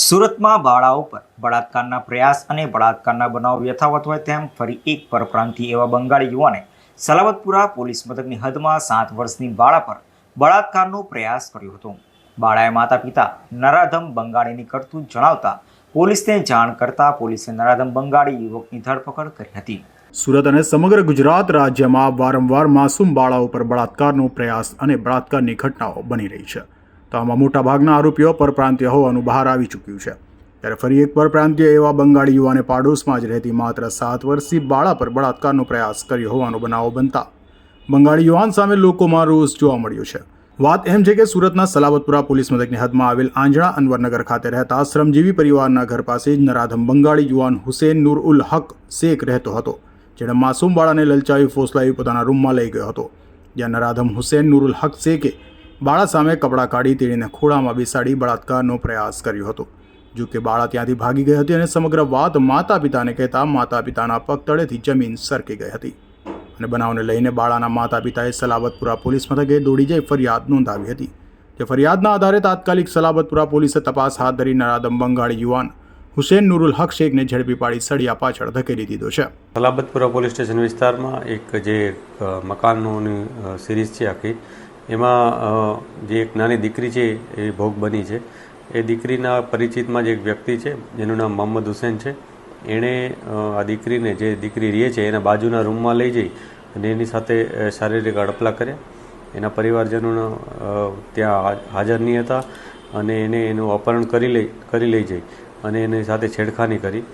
સુરતમાં બાળાઓ પર બળાત્કારના પ્રયાસ અને બળાત્કારના બનાવ યથાવત હોય તેમ ફરી એક પરપ્રાંતિ એવા બંગાળી યુવાને સલાવતપુરા પોલીસ મથકની હદમાં સાત વર્ષની બાળા પર બળાત્કારનો પ્રયાસ કર્યો હતો. બાળાએ માતા પિતા નરાધમ બંગાળીની કરતું જણાવતા પોલીસને જાણ કરતા પોલીસે નરાધમ બંગાળી યુવકની ધરપકડ કરી હતી. સુરત અને સમગ્ર ગુજરાત રાજ્યમાં વારંવાર માસૂમ બાળાઓ પર બળાત્કારનો પ્રયાસ અને બળાત્કારની ઘટનાઓ બની રહી છે. તો આમાં મોટાભાગના આરોપીઓ પરપ્રાંતીય હોવાનું બહાર આવી ચૂક્યું છે. ત્યારે ફરી એક પરપ્રાંતીય એવા બંગાળી યુવાને પાડોશમાં જ રહેતી માત્ર સાત વર્ષથી બાળા પર બળાત્કારનો પ્રયાસ કર્યો હોવાનો બનાવો બનતા બંગાળી યુવાન સામે લોકોમાં રોષ જોવા મળ્યો છે. વાત એમ છે કે સુરતના સલાવતપુરા પોલીસ મથકની હદમાં આવેલ આંજણા અનવરનગર ખાતે રહેતા શ્રમજીવી પરિવારના ઘર પાસે જ નરાધમ બંગાળી યુવાન હુસેન નૂર ઉલ હક શેખ રહેતો હતો, જેણે માસૂમ બાળાને લલચાવી ફોસલાવી પોતાના રૂમમાં લઈ ગયો હતો. જ્યાં નરાધમ હુસેન નૂરુલ હક શેખે બાળા સામે કપડાં કાઢી તેણીને ખોળામાં બેસાડી બળાત્કારનો પ્રયાસ કર્યો હતો. જો કે બાળા ત્યાંથી ભાગી ગઈ હતી અને સમગ્ર વાત માતા પિતાને કહેતા માતા પિતાના પગ તળેથી જમીન સરકી ગઈ હતી. અને બનાવને લઈને બાળાના માતા પિતાએ સલાબતપુરા પોલીસ મથકે દોડી જઈ ફરિયાદ નોંધાવી હતી. તે ફરિયાદના આધારે તાત્કાલિક સલાબતપુરા પોલીસે તપાસ હાથ ધરી નરાદમ બંગાળી યુવાન હુસેન નુરુલ હક શેખને ઝડપી પાડી સળિયા પાછળ ધકેલી દીધો છે. સલાબતપુરા પોલીસ સ્ટેશન વિસ્તારમાં એક જે મકાનોની સિરીઝ છે આખી એમાં જે એક નાની દીકરી છે, એ ભોગ બની છે. એ દીકરીના પરિચિતમાં જે એક વ્યક્તિ છે, જેનું નામ મોહમ્મદ હુસેન છે. એણે આ દીકરીને જે દીકરી રહે છે, એના બાજુના રૂમમાં લઈ જઈ અને એની સાથે શારીરિક અડપલા કર્યા. એના પરિવારજનો ત્યાં હાજર નહીં હતા અને એને એનું અપહરણ કરી લઈ કરી લઈ જઈ અને એની સાથે છેડખાની કરી.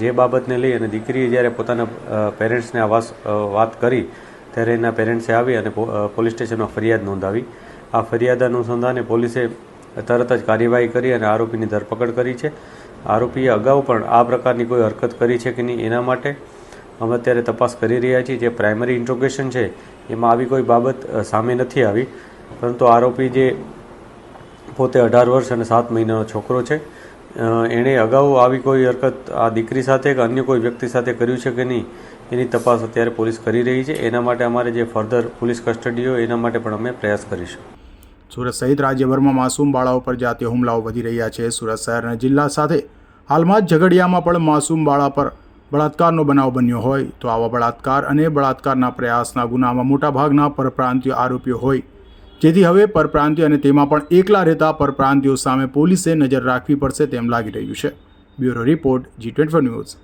જે બાબતને લઈ અને દીકરીએ જ્યારે પોતાના પેરેન્ટ્સને આ વાત કરી ત્યારે એના પેરેન્ટ્સે આવી અને પોલીસ સ્ટેશનમાં ફરિયાદ નોંધાવી. આ ફરિયાદ અનુસંધાને પોલીસે તરત જ કાર્યવાહી કરી અને આરોપીની ધરપકડ કરી છે. આરોપીએ અગાઉ પણ આ પ્રકારની કોઈ હરકત કરી છે કે નહીં એના માટે અમે અત્યારે તપાસ કરી રહ્યા છીએ. જે પ્રાઇમરી ઇન્ટ્રોગેશન છે, એમાં આવી કોઈ બાબત સામે નથી આવી. પરંતુ આરોપી જે પોતે અઢાર વર્ષ અને સાત મહિનાનો છોકરો છે એણે અગાઉ આવી કોઈ હરકત આ દીકરી સાથે કે અન્ય કોઈ વ્યક્તિ સાથે કર્યું છે કે નહીં, એની તપાસ અત્યારે પોલીસ કરી રહી છે. એના માટે અમારે જે ફર્ધર પોલીસ કસ્ટડી હોય એના માટે પણ અમે પ્રયાસ કરીશું. સુરત સહિત રાજ્યભરમાં માસૂમ બાળાઓ પર જાતીય હુમલાઓ વધી રહ્યા છે. સુરત શહેર અને જિલ્લા સાથે હાલમાં જ ઝઘડિયામાં પણ માસૂમ બાળા પર બળાત્કારનો બનાવ બન્યો હોય તો આવા બળાત્કાર અને બળાત્કારના પ્રયાસના ગુનામાં મોટાભાગના પરપ્રાંતીય આરોપીઓ હોય જેથી હવે પરપ્રાંતીય અને તેમાં પણ એકલા રહેતા પરપ્રાંતિઓ સામે પોલીસે નજર રાખવી પડશે તેમ લાગી રહ્યું છે. Bureau report, G twenty news.